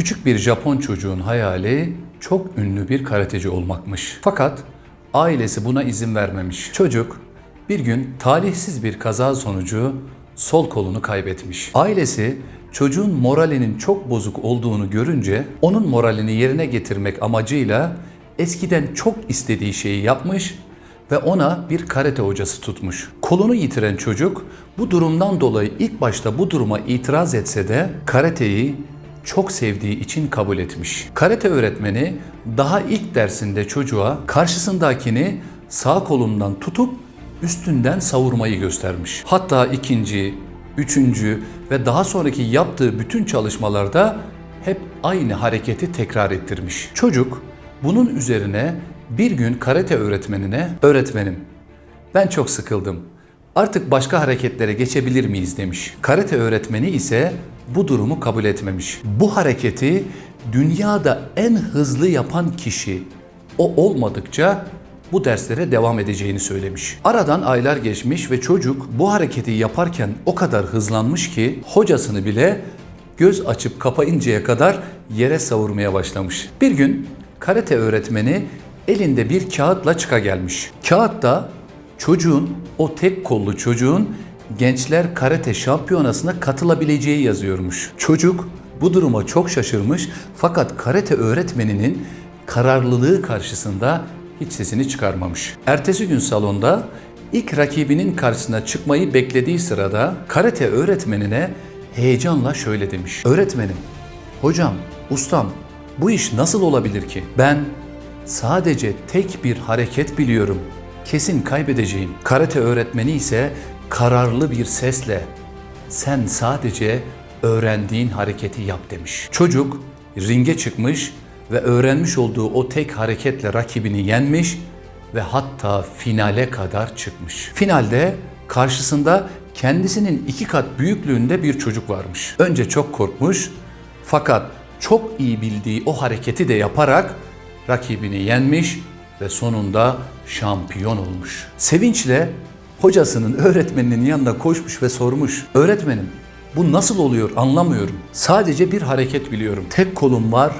Küçük bir Japon çocuğun hayali çok ünlü bir karateci olmakmış. Fakat ailesi buna izin vermemiş. Çocuk bir gün talihsiz bir kaza sonucu sol kolunu kaybetmiş. Ailesi çocuğun moralinin çok bozuk olduğunu görünce onun moralini yerine getirmek amacıyla eskiden çok istediği şeyi yapmış ve ona bir karate hocası tutmuş. Kolunu yitiren çocuk bu durumdan dolayı ilk başta bu duruma itiraz etse de karateyi çok sevdiği için kabul etmiş. Karate öğretmeni daha ilk dersinde çocuğa karşısındakini sağ kolundan tutup üstünden savurmayı göstermiş. Hatta ikinci, üçüncü ve daha sonraki yaptığı bütün çalışmalarda hep aynı hareketi tekrar ettirmiş. Çocuk bunun üzerine bir gün karate öğretmenine öğretmenim ben çok sıkıldım. Artık başka hareketlere geçebilir miyiz demiş. Karate öğretmeni ise bu durumu kabul etmemiş. Bu hareketi dünyada en hızlı yapan kişi o olmadıkça bu derslere devam edeceğini söylemiş. Aradan aylar geçmiş ve çocuk bu hareketi yaparken o kadar hızlanmış ki hocasını bile göz açıp kapayıncaya kadar yere savurmaya başlamış. Bir gün karate öğretmeni elinde bir kağıtla çıka gelmiş. Kağıtta çocuğun, o tek kollu çocuğun gençler karate şampiyonasına katılabileceği yazıyormuş. Çocuk bu duruma çok şaşırmış fakat karate öğretmeninin kararlılığı karşısında hiç sesini çıkarmamış. Ertesi gün salonda ilk rakibinin karşısına çıkmayı beklediği sırada karate öğretmenine heyecanla şöyle demiş. Öğretmenim, hocam, ustam bu iş nasıl olabilir ki? Ben sadece tek bir hareket biliyorum. Kesin kaybedeceğim. Karate öğretmeni ise kararlı bir sesle sen sadece öğrendiğin hareketi yap demiş. Çocuk ringe çıkmış ve öğrenmiş olduğu o tek hareketle rakibini yenmiş ve hatta finale kadar çıkmış. Finalde karşısında kendisinin iki kat büyüklüğünde bir çocuk varmış. Önce çok korkmuş fakat çok iyi bildiği o hareketi de yaparak rakibini yenmiş ve sonunda şampiyon olmuş. Sevinçle hocasının, öğretmeninin yanına koşmuş ve sormuş. Öğretmenim bu nasıl oluyor anlamıyorum. Sadece bir hareket biliyorum. Tek kolum var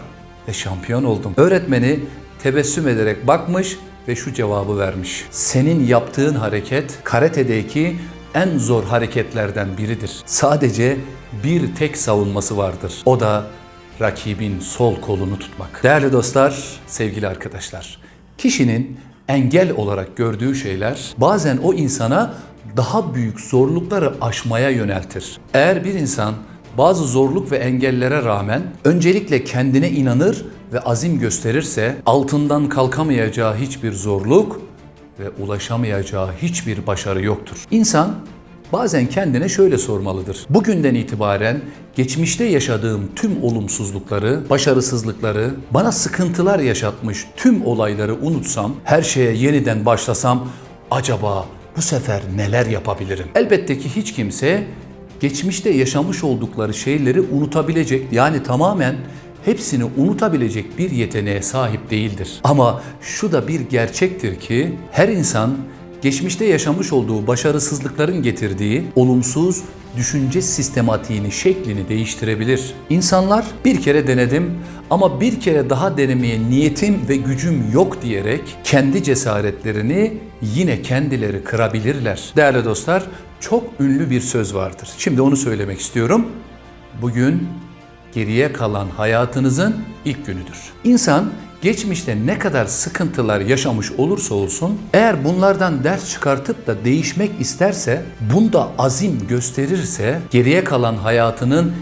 ve şampiyon oldum. Öğretmeni tebessüm ederek bakmış ve şu cevabı vermiş. Senin yaptığın hareket karate'deki en zor hareketlerden biridir. Sadece bir tek savunması vardır. O da rakibin sol kolunu tutmak. Değerli dostlar, sevgili arkadaşlar. Kişinin engel olarak gördüğü şeyler bazen o insana daha büyük zorlukları aşmaya yöneltir. Eğer bir insan bazı zorluk ve engellere rağmen öncelikle kendine inanır ve azim gösterirse altından kalkamayacağı hiçbir zorluk ve ulaşamayacağı hiçbir başarı yoktur. İnsan bazen kendine şöyle sormalıdır. Bugünden itibaren geçmişte yaşadığım tüm olumsuzlukları, başarısızlıkları, bana sıkıntılar yaşatmış tüm olayları unutsam, her şeye yeniden başlasam acaba bu sefer neler yapabilirim? Elbette ki hiç kimse geçmişte yaşamış oldukları şeyleri unutabilecek yani tamamen hepsini unutabilecek bir yeteneğe sahip değildir. Ama şu da bir gerçektir ki her insan geçmişte yaşamış olduğu başarısızlıkların getirdiği olumsuz düşünce sistematiğini, şeklini değiştirebilir. İnsanlar bir kere denedim ama bir kere daha denemeye niyetim ve gücüm yok diyerek kendi cesaretlerini yine kendileri kırabilirler. Değerli dostlar, çok ünlü bir söz vardır. Şimdi onu söylemek istiyorum. Bugün geriye kalan hayatınızın ilk günüdür. İnsan geçmişte ne kadar sıkıntılar yaşamış olursa olsun eğer bunlardan ders çıkartıp da değişmek isterse bunda azim gösterirse geriye kalan hayatının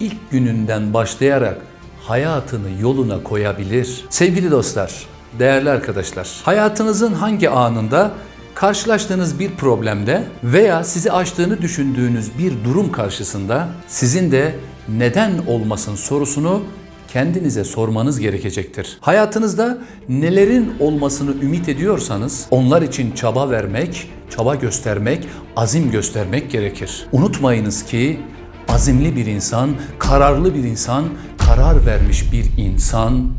ilk gününden başlayarak hayatını yoluna koyabilir. Sevgili dostlar, değerli arkadaşlar, hayatınızın hangi anında karşılaştığınız bir problemde veya sizi aştığını düşündüğünüz bir durum karşısında sizin de neden olmasın sorusunu kendinize sormanız gerekecektir. Hayatınızda nelerin olmasını ümit ediyorsanız onlar için çaba vermek, çaba göstermek, azim göstermek gerekir. Unutmayınız ki azimli bir insan, kararlı bir insan, karar vermiş bir insan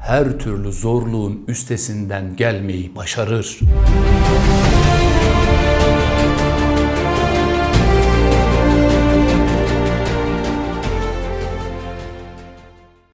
her türlü zorluğun üstesinden gelmeyi başarır.